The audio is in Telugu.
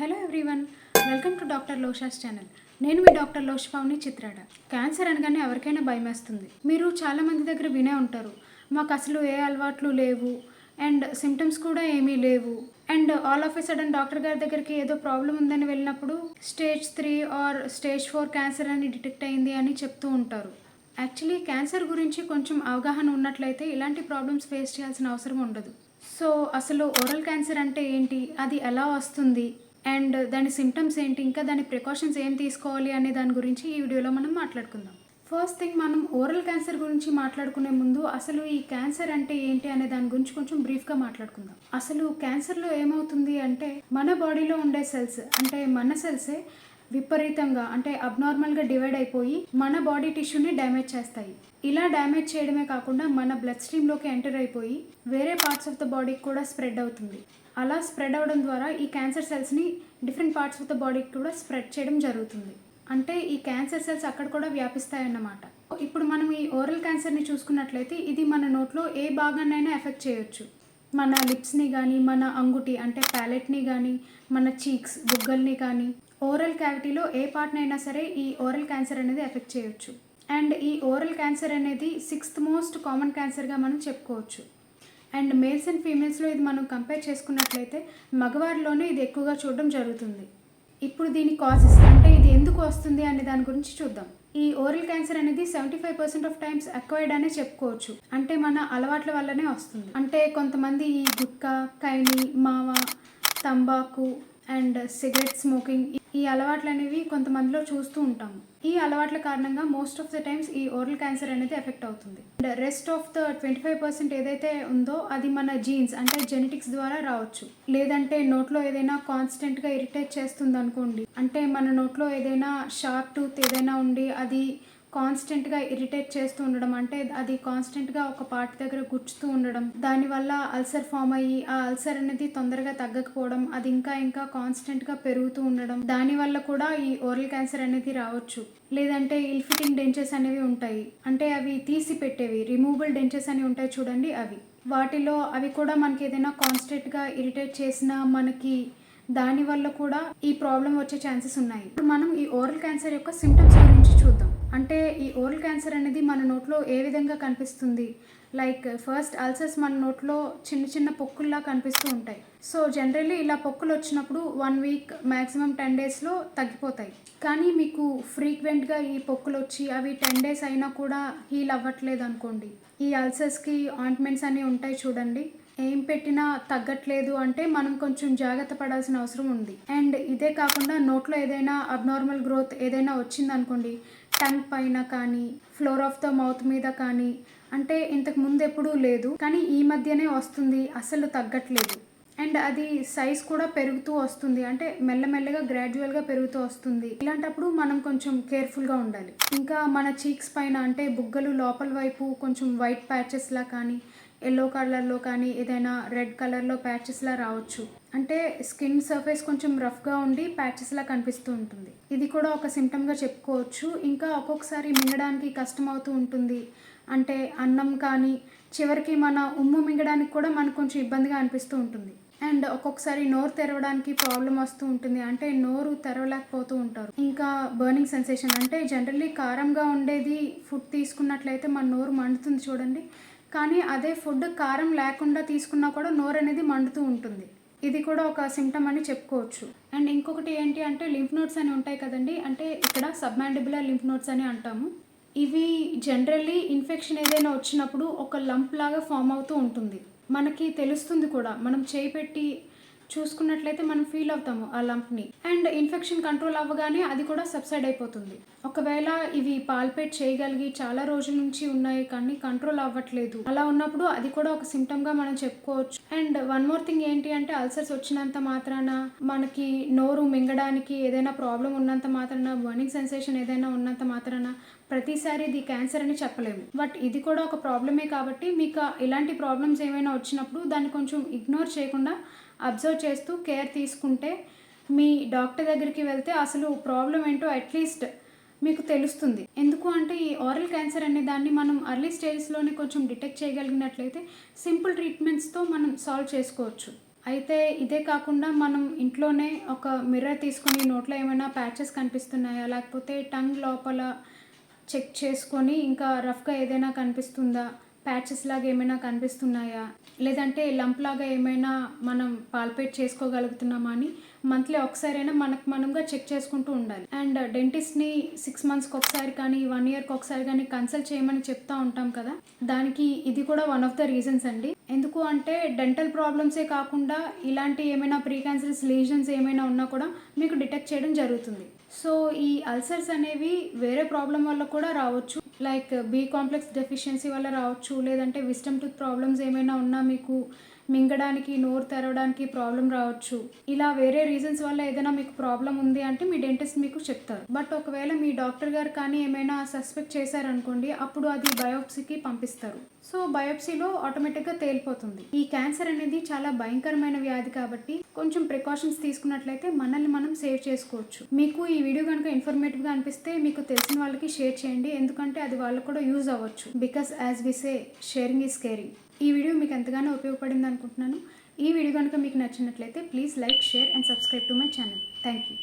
Hello everyone welcome to doctor Losha's channel. నేను మీ డాక్టర్ లోషపావుని చిత్రాడ. క్యాన్సర్ అనగానే ఎవరికైనా భయమేస్తుంది. మీరు చాలామంది దగ్గర వినే ఉంటారు. మాకు అసలు ఏ అలవాట్లు లేవు. అండ్ సిమ్టమ్స్ కూడా ఏమీ లేవు. And all of a sudden doctor గారి దగ్గరికి ఏదో ప్రాబ్లం ఉందని వెళ్ళినప్పుడు stage three or stage four cancer అని డిటెక్ట్ అయింది అని చెప్తూ ఉంటారు. యాక్చువల్లీ క్యాన్సర్ గురించి కొంచెం అవగాహన ఉన్నట్లయితే ఇలాంటి ప్రాబ్లమ్స్ ఫేస్ చేయాల్సిన అవసరం ఉండదు. సో అసలు ఓరల్ క్యాన్సర్ అంటే ఏంటి? అది ఎలా వస్తుంది? అండ్ దాని సిమ్టమ్స్ ఏంటి ఇంకా దాని ప్రికాషన్స్ ఏం తీసుకోవాలి అనే దాని గురించి ఈ వీడియోలో మనం మాట్లాడుకుందాం. ఫస్ట్ థింగ్ మనం ఓరల్ క్యాన్సర్ గురించి మాట్లాడుకునే ముందు అసలు ఈ క్యాన్సర్ అంటే ఏంటి అనే దాని గురించి కొంచెం బ్రీఫ్గా మాట్లాడుకుందాం. అసలు క్యాన్సర్లో ఏమవుతుంది అంటే మన బాడీలో ఉండే సెల్స్ అంటే మన సెల్సే విపరీతంగా అంటే అబ్నార్మల్గా డివైడ్ అయిపోయి మన బాడీ టిష్యూని డ్యామేజ్ చేస్తాయి. ఇలా డ్యామేజ్ చేయడమే కాకుండా మన బ్లడ్ స్ట్రీమ్లోకి ఎంటర్ అయిపోయి వేరే పార్ట్స్ ఆఫ్ ద బాడీకి కూడా స్ప్రెడ్ అవుతుంది. అలా స్ప్రెడ్ అవ్వడం ద్వారా ఈ క్యాన్సర్ సెల్స్ని డిఫరెంట్ పార్ట్స్ ఆఫ్ ద బాడీకి కూడా స్ప్రెడ్ చేయడం జరుగుతుంది. అంటే ఈ క్యాన్సర్ సెల్స్ అక్కడ కూడా వ్యాపిస్తాయన్నమాట. ఇప్పుడు మనం ఈ ఓరల్ క్యాన్సర్ని చూసుకున్నట్లయితే ఇది మన నోట్లో ఏ భాగాన్నైనా ఎఫెక్ట్ చేయొచ్చు. మన లిప్స్ని కానీ మన అంగుటి అంటే ప్యాలెట్ని కానీ మన చీక్స్ బుగ్గల్ని కానీ ఓరల్ క్యావిటీలో ఏ పార్ట్నైనా సరే ఈ ఓరల్ క్యాన్సర్ అనేది ఎఫెక్ట్ చేయొచ్చు. అండ్ ఈ ఓరల్ క్యాన్సర్ అనేది సిక్స్త్ మోస్ట్ కామన్ క్యాన్సర్గా మనం చెప్పుకోవచ్చు. అండ్ మేల్స్ అండ్ ఫీమేల్స్లో ఇది మనం కంపేర్ చేసుకున్నట్లయితే మగవారిలోనే ఇది ఎక్కువగా చూడడం జరుగుతుంది. ఇప్పుడు దీని కాజెస్ అంటే ఇది ఎందుకు వస్తుంది అనే దాని గురించి చూద్దాం. ఈ ఓరల్ క్యాన్సర్ అనేది seventy five percent of times acquired అనే చెప్పుకోవచ్చు. అంటే మన అలవాట్ల వల్లనే వస్తుంది. అంటే కొంతమంది ఈ గుక్క కైని మావ తంబాకు అండ్ సిగరెట్ స్మోకింగ్ ఈ అలవాట్లు అనేవి కొంతమందిలో చూస్తూ ఉంటాము ఈ అలవాట్ల కారణంగా మోస్ట్ ఆఫ్ ద టైమ్స్ ఈ ఓరల్ క్యాన్సర్ అనేది ఎఫెక్ట్ అవుతుంది. And rest of the twenty five percent ఏదైతే ఉందో అది మన జీన్స్ అంటే జెనెటిక్స్ ద్వారా రావచ్చు. లేదంటే నోట్లో ఏదైనా కాన్స్టెంట్గా ఇరిటేట్ చేస్తుంది అనుకోండి. అంటే మన నోట్లో ఏదైనా షార్ప్ టూత్ ఏదైనా ఉండి అది కాన్స్టెంట్గా ఇరిటేట్ చేస్తూ ఉండడం అంటే అది కాన్స్టెంట్గా ఒక పార్ట్ దగ్గర గుచ్చుతూ ఉండడం. దానివల్ల అల్సర్ ఫామ్ అయ్యి ఆ అల్సర్ అనేది తొందరగా తగ్గకపోవడం అది ఇంకా ఇంకా కాన్స్టెంట్గా పెరుగుతూ ఉండడం. దానివల్ల కూడా ఈ ఓరల్ క్యాన్సర్ అనేది రావచ్చు. లేదంటే ఇల్ఫిటింగ్ డెంచెస్ అనేవి ఉంటాయి. అంటే అవి తీసి పెట్టేవి రిమూవబుల్ డెంచెస్ అని ఉంటాయి చూడండి అవి. వాటిలో అవి కూడా మనకి ఏదైనా కాన్స్టెంట్గా ఇరిటేట్ చేసినా మనకి దానివల్ల కూడా ఈ ప్రాబ్లం వచ్చే ఛాన్సెస్ ఉన్నాయి. ఇప్పుడు మనం ఈ ఓరల్ క్యాన్సర్ యొక్క సిమ్టమ్స్ గురించి చూద్దాం. అంటే ఈ ఓరల్ క్యాన్సర్ అనేది మన నోట్లో ఏ విధంగా కనిపిస్తుంది? లైక్ ఫస్ట్ అల్సర్స్ మన నోట్లో చిన్న చిన్న పొక్కుల్లా కనిపిస్తూ ఉంటాయి. సో జనరల్లీ ఇలా పొక్కులు వచ్చినప్పుడు వన్ వీక్ మ్యాక్సిమం టెన్ డేస్లో తగ్గిపోతాయి. కానీ మీకు ఫ్రీక్వెంట్గా ఈ పొక్కులు వచ్చి అవి టెన్ డేస్ అయినా కూడా హీల్ అవ్వట్లేదు అనుకోండి. ఈ అల్సర్స్కి ఆయింట్మెంట్స్ అన్నీ ఉంటాయి చూడండి. ఏం పెట్టినా తగ్గట్లేదు అంటే మనం కొంచెం జాగ్రత్త పడాల్సిన అవసరం ఉంది. అండ్ ఇదే కాకుండా నోట్లో ఏదైనా అబ్నార్మల్ గ్రోత్ ఏదైనా వచ్చిందనుకోండి టంగ్ పైన కానీ ఫ్లోర్ ఆఫ్ ద మౌత్ మీద కానీ అంటే ఇంతకు ముందు ఎప్పుడూ లేదు కానీ ఈ మధ్యనే వస్తుంది అసలు తగ్గట్లేదు. అండ్ అది సైజ్ కూడా పెరుగుతూ వస్తుంది అంటే మెల్లమెల్లగా గ్రాడ్యువల్గా పెరుగుతూ వస్తుంది. ఇలాంటప్పుడు మనం కొంచెం కేర్ఫుల్గా ఉండాలి. ఇంకా మన చీక్స్ పైన అంటే బుగ్గలు లోపల వైపు కొంచెం వైట్ ప్యాచెస్లా కానీ ఎల్లో కలర్లో కానీ ఏదైనా రెడ్ కలర్లో ప్యాచెస్లా రావచ్చు. అంటే స్కిన్ సర్ఫేస్ కొంచెం రఫ్గా ఉండి ప్యాచెస్లా కనిపిస్తూ ఉంటుంది. ఇది కూడా ఒక సిమ్టమ్గా చెప్పుకోవచ్చు. ఇంకా ఒక్కొక్కసారి మింగడానికి కష్టం అవుతూ ఉంటుంది. అంటే అన్నం కానీ చివరికి మన ఉమ్ము మింగడానికి కూడా మనకు కొంచెం ఇబ్బందిగా అనిపిస్తూ ఉంటుంది. అండ్ ఒక్కొక్కసారి నోరు తెరవడానికి ప్రాబ్లం వస్తూ ఉంటుంది. అంటే నోరు తెరవలేకపోతూ ఉంటారు. ఇంకా బర్నింగ్ సెన్సేషన్ అంటే జనరల్లీ కారంగా ఉండేది ఫుడ్ తీసుకున్నట్లయితే మన నోరు మండుతుంది చూడండి. కానీ అదే ఫుడ్ కారం లేకుండా తీసుకున్నా కూడా నోరు అనేది మండుతూ ఉంటుంది. ఇది కూడా ఒక సిమ్టమ్ అని చెప్పుకోవచ్చు. అండ్ ఇంకొకటి ఏంటి అంటే లింఫ్ నోట్స్ అని ఉంటాయి కదండి. అంటే ఇక్కడ సబ్మాండిబులర్ లింఫ్ నోట్స్ అని అంటాము. ఇవి జనరల్లీ ఇన్ఫెక్షన్ ఏదైనా వచ్చినప్పుడు ఒక లంప్ లాగా ఫామ్ అవుతూ ఉంటుంది. మనకి తెలుస్తుంది కూడా. మనం చేయి పెట్టి చూసుకున్నట్లయితే మనం ఫీల్ అవుతాము ఆ లంప్ని అండ్ ఇన్ఫెక్షన్ కంట్రోల్ అవ్వగానే అది కూడా సబ్సైడ్ అయిపోతుంది. ఒకవేళ ఇవి పాల్పేట్ చేయగలిగి చాలా రోజుల నుంచి ఉన్నాయి కానీ కంట్రోల్ అవ్వట్లేదు. అలా ఉన్నప్పుడు అది కూడా ఒక సిమ్టమ్గా మనం చెప్పుకోవచ్చు. అండ్ వన్ మోర్ థింగ్ ఏంటి అంటే అల్సర్స్ వచ్చినంత మాత్రాన మనకి నోరు మింగడానికి ఏదైనా ప్రాబ్లం ఉన్నంత మాత్రాన బర్నింగ్ సెన్సేషన్ ఏదైనా ఉన్నంత మాత్రాన ప్రతిసారి ఇది క్యాన్సర్ అని చెప్పలేము. బట్ ఇది కూడా ఒక ప్రాబ్లమే కాబట్టి మీకు ఇలాంటి ప్రాబ్లమ్స్ ఏమైనా వచ్చినప్పుడు దాన్ని కొంచెం ఇగ్నోర్ చేయకుండా అబ్జర్వ్ చేస్తూ కేర్ తీసుకుంటే మీ డాక్టర్ దగ్గరికి వెళ్తే అసలు ప్రాబ్లం ఏంటో అట్లీస్ట్ మీకు తెలుస్తుంది. ఎందుకు అంటే ఈ ఆరల్ క్యాన్సర్ అనే దాన్ని మనం అర్లీ స్టేజెస్లోనే కొంచెం డిటెక్ట్ చేయగలిగినట్లయితే సింపుల్ ట్రీట్మెంట్స్తో మనం సాల్వ్ చేసుకోవచ్చు. అయితే ఇదే కాకుండా మనం ఇంట్లోనే ఒక మిర్రర్ తీసుకొని నోట్లో ఏమైనా ప్యాచెస్ కనిపిస్తున్నాయా? లేకపోతే టంగ్ లోపల చెక్ చేసుకొని ఇంకా రఫ్గా ఏదైనా కనిపిస్తుందా? ప్యాచెస్ లాగా ఏమైనా కనిపిస్తున్నాయా? లేదంటే లంప్ లాగా ఏమైనా మనం పాల్పేట్ చేసుకోగలుగుతున్నామా అని మంత్లీ ఒకసారైనా మనకు మనంగా చెక్ చేసుకుంటూ ఉండాలి. అండ్ డెంటిస్ట్ని సిక్స్ మంత్స్కి ఒకసారి కానీ వన్ ఇయర్కి ఒకసారి కానీ కన్సల్ట్ చేయమని చెప్తా ఉంటాం కదా. దానికి ఇది కూడా వన్ ఆఫ్ ద రీజన్స్ అండి. ఎందుకు అంటే డెంటల్ ప్రాబ్లమ్సే కాకుండా ఇలాంటి ఏమైనా ప్రీ క్యాన్సరస్ లీజన్స్ ఏమైనా ఉన్నా కూడా మీకు డిటెక్ట్ చేయడం జరుగుతుంది. సో ఈ అల్సర్స్ అనేవి వేరే ప్రాబ్లం వల్ల కూడా రావచ్చు. లైక్ బీ కాంప్లెక్స్ డెఫిషియన్సీ వల్ల రావచ్చు. లేదంటే విస్టమ్ టూత్ ప్రాబ్లమ్స్ ఏమైనా ఉన్నా మీకు మింగడానికి నోరు తెరవడానికి ప్రాబ్లం రావచ్చు. ఇలా వేరే రీజన్స్ వల్ల ఏదైనా మీకు ప్రాబ్లం ఉంది అంటే మీ డెంటిస్ట్ మీకు చెప్తారు. బట్ ఒకవేళ మీ డాక్టర్ గారు కానీ ఏమైనా సస్పెక్ట్ చేశారనుకోండి అప్పుడు అది బయోప్సీకి పంపిస్తారు. సో బయోప్సీలో ఆటోమేటిక్గా తేలిపోతుంది. ఈ క్యాన్సర్ అనేది చాలా భయంకరమైన వ్యాధి కాబట్టి కొంచెం ప్రికాషన్స్ తీసుకున్నట్లయితే మనల్ని మనం సేవ్ చేసుకోవచ్చు. మీకు ఈ వీడియో కనుక ఇన్ఫర్మేటివ్గా అనిపిస్తే మీకు తెలిసిన వాళ్ళకి షేర్ చేయండి. ఎందుకంటే అది వాళ్ళకు కూడా యూజ్ అవ్వచ్చు. Because as we say sharing is caring. ఈ వీడియో మీకు ఎంతగానో ఉపయోగపడింది అనుకుంటున్నాను. ఈ వీడియో కనుక మీకు నచ్చినట్లయితే please like share and subscribe to my channel. Thank you